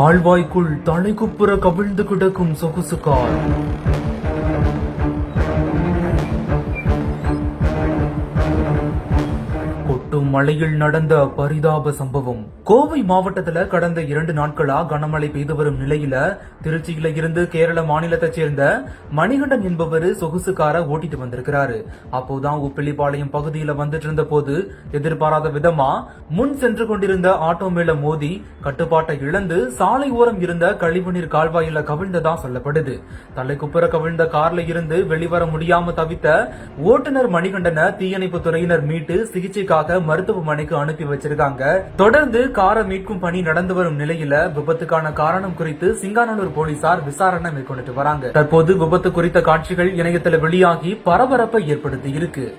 கால்வாய்க்குள் தலைக்குப்புற கவிழ்ந்து கிடக்கும் சொகுசு கார் கொட்டும் மழையில் நடந்த பரிதாப சம்பவம். கோவை மாவட்டத்துல கடந்த இரண்டு நாட்களா கனமழை பெய்து வரும் நிலையில திருச்சியில இருந்து கேரள மாநிலத்தைச் சேர்ந்த மணிகண்டன் என்பவர் சொகுசு காரை ஓட்டிட்டு வந்திருக்கிறாரு. அப்போதான் உப்பிள்ளிப்பாளையம் பகுதியில வந்துட்டு இருந்த போது எதிர்பாராத விதமா முன் சென்று கொண்டிருந்த ஆட்டோ மேல மோதி கட்டுப்பாட்டை இழந்து சாலை ஓரம் இருந்த கழிவுநீர் கால்வாயில கவிழ்ந்ததா சொல்லப்படுது. தலைக்குப்புற கவிழ்ந்த கார்ல இருந்து வெளிவர முடியாம தவித்த ஓட்டுநர் மணிகண்டனை தீயணைப்பு துறையினர் மீட்டு சிகிச்சைக்காக மருத்துவமனைக்கு அனுப்பி வச்சிருக்காங்க. தொடர்ந்து காரை மீட்கும் பணி நடந்து வரும் நிலையில விபத்துக்கான காரணம் குறித்து சிங்கானூர் போலீசார் விசாரணை மேற்கொண்டுட்டு வராங்க. தற்போது விபத்து குறித்த காட்சிகள் இணையத்தில் வெளியாகி பரபரப்பை ஏற்படுத்தி இருக்கு.